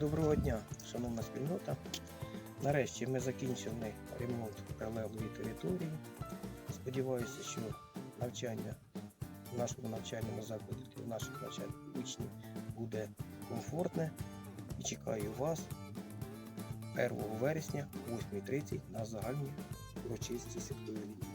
Доброго дня, шановна спільнота. Нарешті ми закінчили ремонт прилеглої території. Сподіваюся, що навчання в нашому навчальному закладі для наших навчальних учнів буде комфортне. І чекаю вас 1 вересня о 8.30 на загальній урочистій святковій лінії.